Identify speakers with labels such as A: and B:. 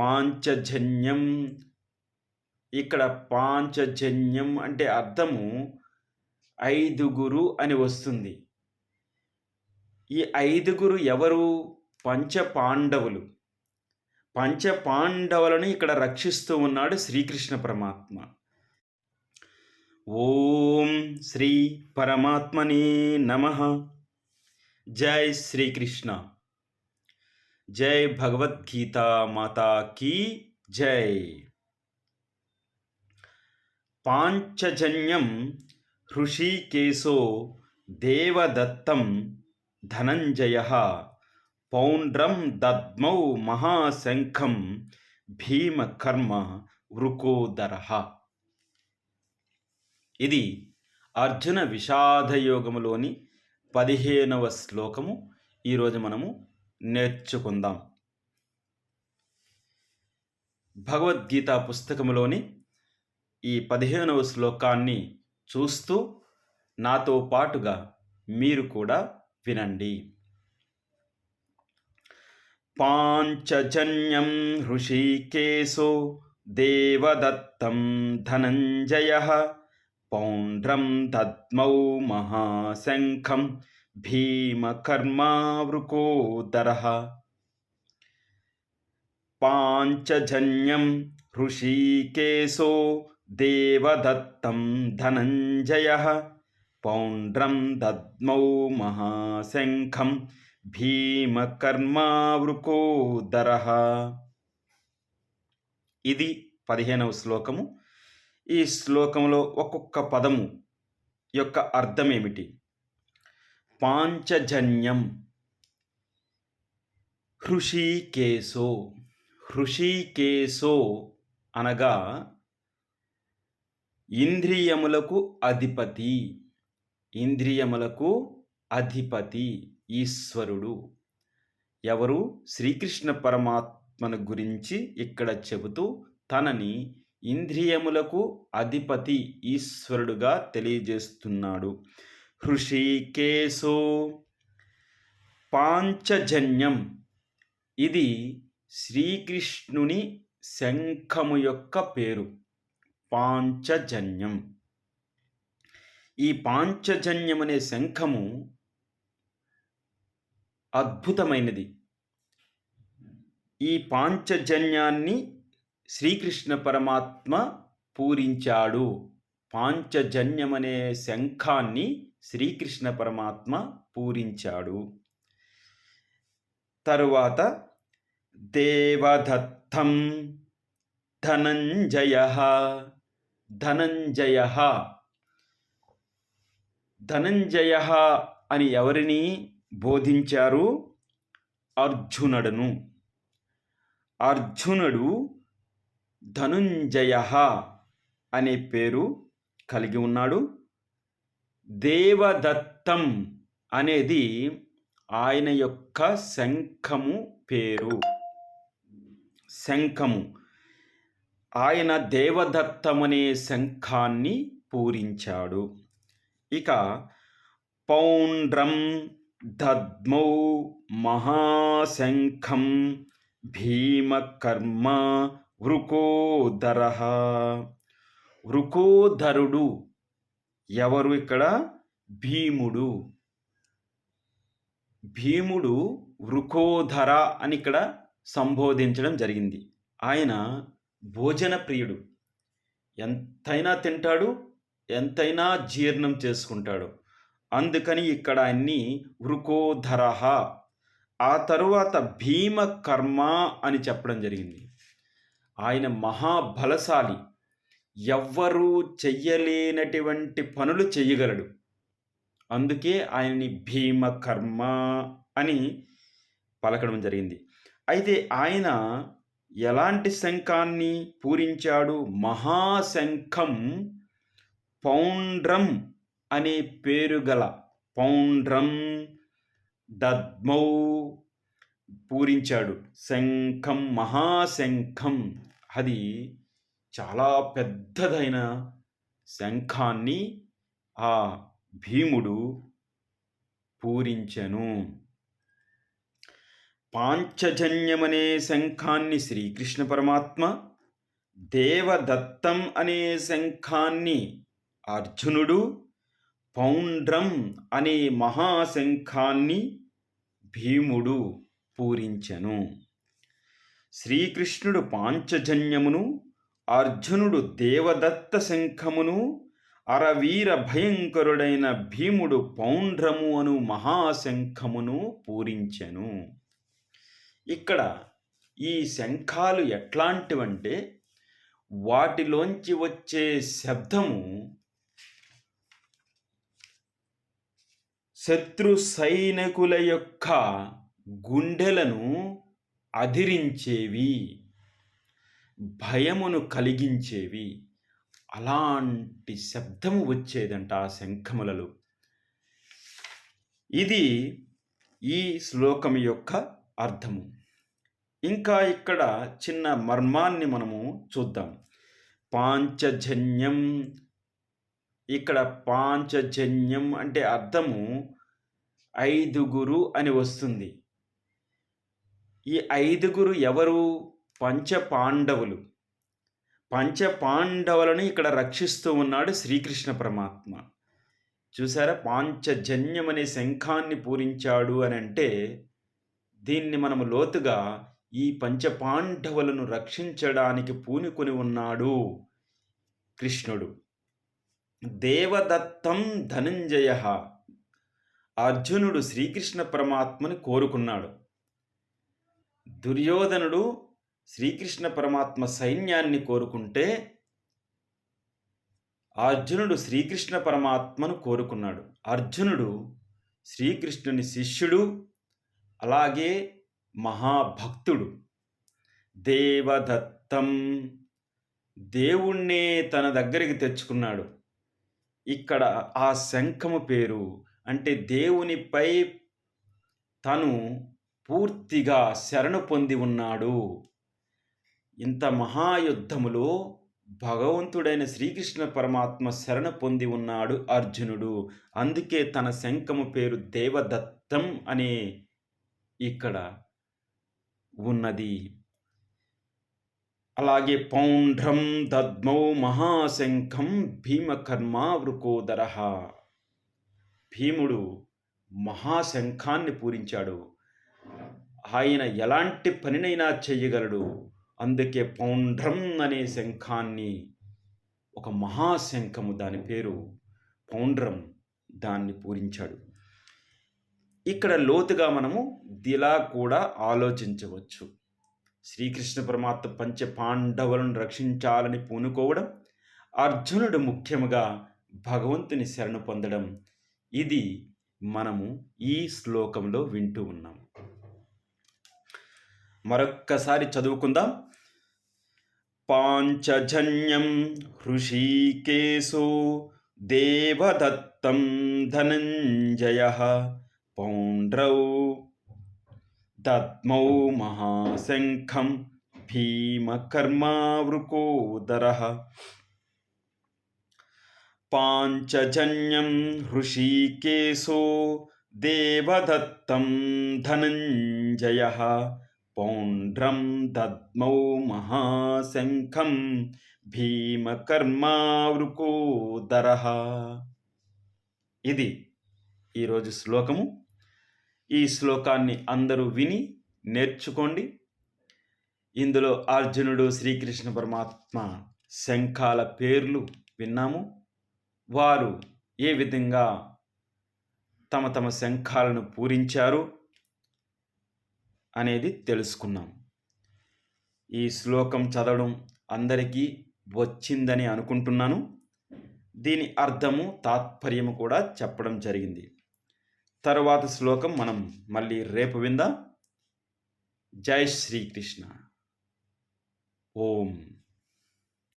A: పాంచజన్యం. ఇక్కడ పాంచజన్యం అంటే అర్థము ఐదుగురు అని వస్తుంది. ఈ ఐదుగురు ఎవరు? పంచ పాండవులు పంచ పాండవులను ఇక్కడ రక్షిస్తూ ఉన్నాడు శ్రీకృష్ణ పరమాత్మ. ఓం శ్రీ పరమాత్మనే నమ. జై శ్రీకృష్ణ. జై భగవద్గీత మాతా కీ జై. పాంచజన్యం హృషీకేశో దేవదత్తం ధనంజయ పౌండ్రం దద్మౌ మహాశంఖం భీమకర్మ వృకోదర. ఇది అర్జున విషాదయోగములోని పదిహేనవ శ్లోకము. ఈరోజు మనము నేర్చుకుందాం. భగవద్గీత పుస్తకములోని ఈ పదిహేనవ శ్లోకాన్ని చూస్తూ నాతో పాటుగా మీరు కూడా వినండి. పాంచజన్యం హృషికేశో దేవదత్తం ధనంజయ పౌండ్రం దద్మౌ మహాశంఖం భీమకర్మావృకోదర పాంచజన్యం హృషీకేశో దేవదత్తం ధనంజయ పౌండ్రం దద్మౌ మహాశంఖం భీమకర్మావృకోదర ఇది పదిహేనవ శ్లోకము. ఈ శ్లోకంలో ఒక్కొక్క పదము యొక్క అర్థం ఏమిటి? పాంచజన్యం. హృషీకేశో. హృషీకేశో అనగా ఇంద్రియములకు అధిపతి. ఇంద్రియములకు అధిపతి ఈశ్వరుడు. ఎవరు? శ్రీకృష్ణ పరమాత్మను గురించి ఇక్కడ చెబుతూ తనని ఇంద్రియములకు అధిపతి ఈశ్వరుడుగా తెలియజేస్తున్నాడు. హృషికేశో పాంచజన్యం. ఇది శ్రీకృష్ణుని శంఖము యొక్క పేరు. పాంచజన్యం. ఈ పాంచజన్యం అనే శంఖము అద్భుతమైనది. ఈ పాంచజన్యాన్ని శ్రీకృష్ణ పరమాత్మ పూరించాడు. పాంచజన్యమనే శంఖాన్ని శ్రీకృష్ణ పరమాత్మ పూరించాడు. తరువాత దేవదత్తం ధనంజయ ధనంజయ. ధనంజయ అని ఎవరిని బోధించారు? అర్జునుడును. అర్జునుడు ధనుంజయ అనే పేరు కలిగి ఉన్నాడు. దేవదత్తం అనేది ఆయన యొక్క శంఖము పేరు. శంఖము. ఆయన దేవదత్తమనే శంఖాన్ని పూరించాడు. ఇక పౌండ్రం దద్మౌ మహాశంఖం భీమకర్మ వృకోధర వృకోధరుడు ఎవరు ఇక్కడ? భీముడు. భీముడు వృకోధర అని ఇక్కడ సంబోధించడం జరిగింది. ఆయన భోజన ప్రియుడు. ఎంతైనా తింటాడు ఎంతైనా జీర్ణం చేసుకుంటాడు. అందుకని ఇక్కడ అన్ని వృకోధరహ ఆ తరువాత భీమ కర్మ అని చెప్పడం జరిగింది. ఆయన మహాబలశాలి. ఎవ్వరూ చెయ్యలేనటువంటి పనులు చేయగలడు అందుకే ఆయన్ని భీమకర్మ అని పలకడం జరిగింది. అయితే ఆయన ఎలాంటి శంఖాన్ని పూరించాడు? మహాశంఖం పౌండ్రం అనే పేరు గల పౌండ్రం దద్మౌ పూరించాడు. శంఖం మహాశంఖం అది చాలా పెద్దదైన శంఖాన్ని ఆ భీముడు పూరించెను. పాంచజన్యమనే శంఖాన్ని శ్రీకృష్ణ పరమాత్మ దేవదత్తం అనే శంఖాన్ని అర్జునుడు పౌండ్రం అనే మహాశంఖాన్ని భీముడు పూరించెను. శ్రీకృష్ణుడు పాంచజన్యమును అర్జునుడు దేవదత్త శంఖమును అరవీర భయంకరుడైన భీముడు పౌండ్రము అను మహాశంఖమును పూరించెను. ఇక్కడ ఈ శంఖాలు ఎట్లాంటివంటే వాటిలోంచి వచ్చే శబ్దము శత్రు సైనికుల యొక్క గుండెలను అదిరించేవి. భయమును కలిగించేవి. అలాంటి శబ్దము వచ్చేదంట ఆ శంఖములలో. ఇది ఈ శ్లోకం యొక్క అర్థము. ఇంకా ఇక్కడ చిన్న మర్మాన్ని మనము చూద్దాం. పాంచజన్యం. ఇక్కడ పాంచజన్యం అంటే అర్థము ఐదుగురు అని వస్తుంది. ఈ ఐదుగురు ఎవరు? పంచపాండవులు. పంచపాండవులను ఇక్కడ రక్షిస్తూ ఉన్నాడు శ్రీకృష్ణ పరమాత్మ. చూసారా? పాంచజన్యం అనే శంఖాన్ని పూరించాడు అని అంటే దీన్ని మనము లోతుగా ఈ పంచపాండవులను రక్షించడానికి పూనుకొని ఉన్నాడు కృష్ణుడు. దేవదత్తం ధనంజయ. అర్జునుడు శ్రీకృష్ణ పరమాత్మని కోరుకున్నాడు. దుర్యోధనుడు శ్రీకృష్ణ పరమాత్మ సైన్యాన్ని కోరుకుంటే అర్జునుడు శ్రీకృష్ణ పరమాత్మను కోరుకున్నాడు. అర్జునుడు శ్రీకృష్ణుని శిష్యుడు అలాగే మహాభక్తుడు. దేవదత్తం దేవుణ్ణే తన దగ్గరికి తెచ్చుకున్నాడు. ఇక్కడ ఆ శంఖము పేరు అంటే దేవునిపై తను పూర్తిగా శరణు పొంది ఉన్నాడు. ఇంత మహాయుద్ధములో భగవంతుడైన శ్రీకృష్ణ పరమాత్మ శరణ పొంది ఉన్నాడు అర్జునుడు. అందుకే తన శంఖము పేరు దేవదత్తం అనే ఇక్కడ ఉన్నది. అలాగే పౌండ్రం దద్మౌ మహాశంఖం భీమకర్మావృకోదర. భీముడు మహాశంఖాన్ని పూరించాడు. ఆయన ఎలాంటి పనినైనా చేయగలడు. అందుకే పౌండ్రం అనే శంఖాన్ని ఒక మహాశంఖము దాని పేరు పౌండ్రం దాన్ని పూరించాడు. ఇక్కడ లోతుగా మనము దిలా కూడా ఆలోచించవచ్చు. శ్రీకృష్ణ పరమాత్మ పంచ పాండవులను రక్షించాలని పూనుకోవడం అర్జునుడు ముఖ్యముగా భగవంతుని శరణు పొందడం ఇది మనము ఈ శ్లోకంలో వింటూ ఉన్నాం మరొక్కసారి చదువుకుందాం. पाञ्चजन्यं हृषीकेशो देवदत्तं धनञ्जयः पौण्ड्रौ दद्मौ महाशङ्खं भीमकर्मावृकोदरः पाञ्चजन्यं हृषीकेशो देवदत्तं धनञ्जयः పౌండ్రం దద్మౌ మహాశంఖం భీమకర్మావృకోదర. ఇది ఈరోజు శ్లోకము. ఈ శ్లోకాన్ని అందరూ విని నేర్చుకోండి. ఇందులో అర్జునుడు శ్రీకృష్ణ పరమాత్మ శంఖాల పేర్లు విన్నాము. వారు ఏ విధంగా తమ తమ శంఖాలను పూరించారు? అనేది తెలుసుకున్నాం. ఈ శ్లోకం చదవడం అందరికీ వచ్చిందని అనుకుంటున్నాను. దీని అర్థము తాత్పర్యము కూడా చెప్పడం జరిగింది. తరువాత శ్లోకం మనం మళ్ళీ రేపు విందాం. జై శ్రీకృష్ణ. ఓం.